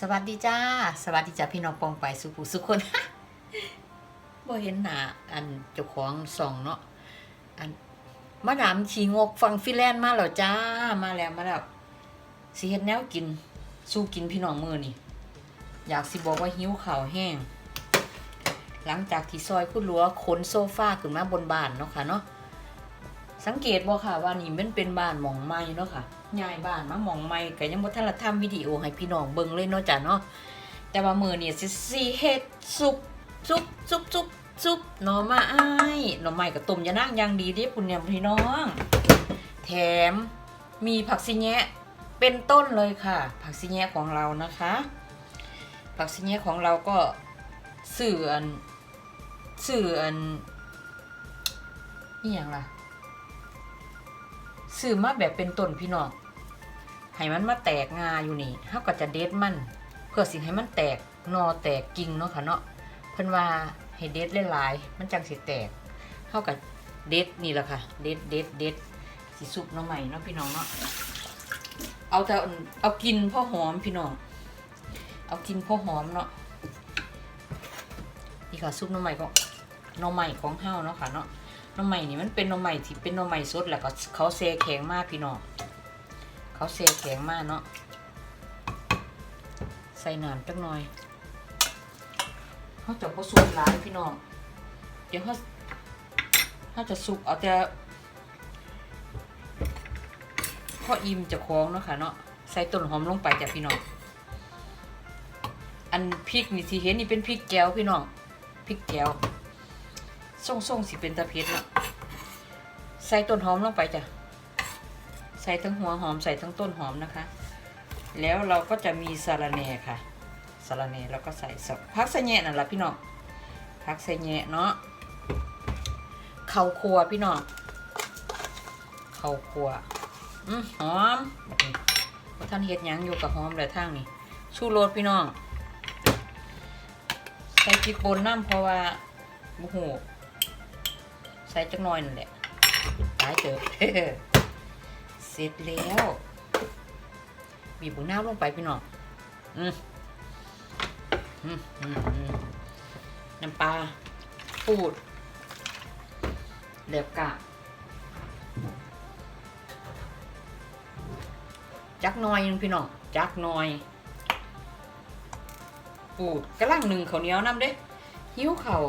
สวัสดีจ้า สวัสดีจ้าพี่น้องปองไปสุขุสุขคนบ่เห็นหน้าอันเจ้าของส่องเนาะอันมาดามชีงกฟังฟิแลนซ์มาแล้วจ้ามาแล้วมาแล้วสิเฮ็ดแนวกิน สู้กินพี่น้องมือนี่อยากสิบอกว่าหิวข้าวแห้ง หลังจากที่ซอยคุณหลัวขนโซฟาขึ้นมาบนบ้านเนาะค่ะเนาะ สังเกตบ่ค่ะว่านี่มันเป็นบ้านหมองไม้เนาะค่ะย้ายบ้านมาหมองไม้ก็ยังบ่ทันละทำวิดีโอให้พี่น้องเบิ่งเลยเนาะจ้ะเนาะแต่ว่ามื้อนี้สิสิเฮ็ดซุปซุปซุปซุปซุปหน่อไม้หน่อไม้ก็ต้มยะนางอย่างดีเด้พุ่นเนี่ยพี่น้อง แถมมีผักสิแยะเป็นต้นเลยค่ะ ผักสิแยะของเรานะคะ ผักสิแยะของเราก็สื่ออันสื่ออันนี่อย่างล่ะ สื่อมาแบบเป็นต้นพี่น้องให้มันมาแตกงาอยู่นี่เฮาก็จะเด็ดมัน เพื่อสิให้มันแตกนอแตกกิ่งเนาะค่ะเนาะเพิ่นว่าให้เด็ดหลายๆมันจังสิแตกเฮาก็เด็ดนี่แหละค่ะ เด็ดเด็ดเด็ดสิสุกหน้อใหม่เนาะพี่น้องเนาะเอาแต่เอากินพ่อหอมพี่น้อง เอากินพ่อหอมเนาะนี่ค่ะซุปหน่อไม้ของหน่อไม้ของเฮาเนาะค่ะเนาะ น่อไม้นี่มันเป็นน่อไม้ที่เป็นน่อไม้สดแล้วก็เขาเซแข็งมากพี่น้องเขาเซแข็งมากเนาะใส่น้ำจักหน่อยเขาจะผสมหลายพี่น้องเดี๋ยวเขาเขาจะสุกเอาแต่พออิ่มจะคล้องเนาะค่ะเนาะใส่ต้นหอมลงไปจ้ะพี่น้องอันพริกนี่ที่เห็นนี่เป็นพริกแก้วพี่น้องพริกแก้ว ส่งส่งสิเป็นตะเพ็ดเนาะใส่ต้นหอมลงไปจ้ะ ใส่ทั้งหัวหอมใส่ทั้งต้นหอมนะคะ แล้วเราก็จะมีสาระแหน่ค่ะสาระแหน่เราก็ใส่สับพักใส่แหน่นั่นแหละพี่น้องพักใส่แหน่เนาะเข้าวคั่วพี่น้องเข้าวคั่วอืมหอมท่านเฮ็ดยังอยู่กับหอมเลยทางนี้ชูรสพี่น้องใส่พริกป่นน้ำเพราะว่าโอ้โห ใส่จักหน่อยนั่นแหละตายเจอเสร็จแล้ว บีบบุน้ำลงไปพี่น้องอืมอืมอืมอืมน้ำปลาปูดเหลือบกะจักหน่อยนึงพี่น้องจักหน่อยปูดกระลังหนึ่งเขาเนี้ยน้ำเด้ หิ้วเขาว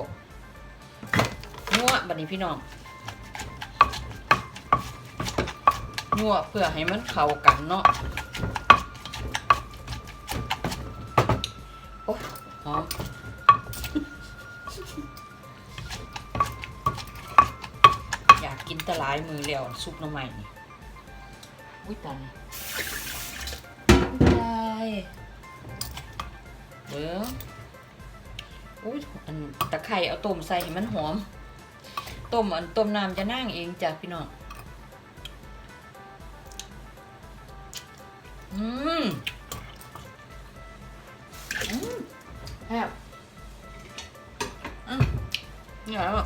งัวบัดนี้พี่น้องงัวเพื่อให้มันเข้ากันเนาะโอ้ยหอมอยากกินแตะหลายมือแล้วซุปน้ำใหม่นี่อุ้ยตายตายเบิ้งอุ้ยอันตะไคร่เอาต้มใส่ให้มันหอม ต้มอันต้มน้ำจะนั่งเองจ้ะพี่น้องอืมอืมแซ่บอืมนี่อะไรวะ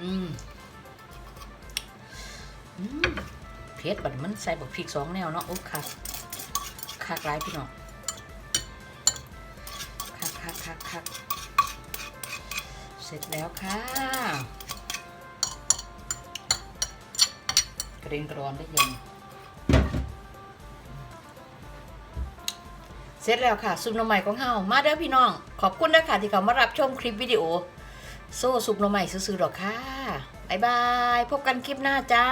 อืมอืมเผ็ดบัดมันใส่บักพริกสองแนวเนาะโอ้คักคักหลายพี่น้องคักคักคักคัก สร็จแล้วค่ะกรีนกระดอนได้ยังเสร็จแล้วค่ะซุปหน่อไม้ของเฮามาเด้อพี่น้อง ขอบคุณนะค่ะที่เขามารับชมคลิปวิดีโอ โซ่ซุปหน่อไม้ซื้อๆดอกค่ะ บ๊ายบาย พบกันคลิปหน้าจ้า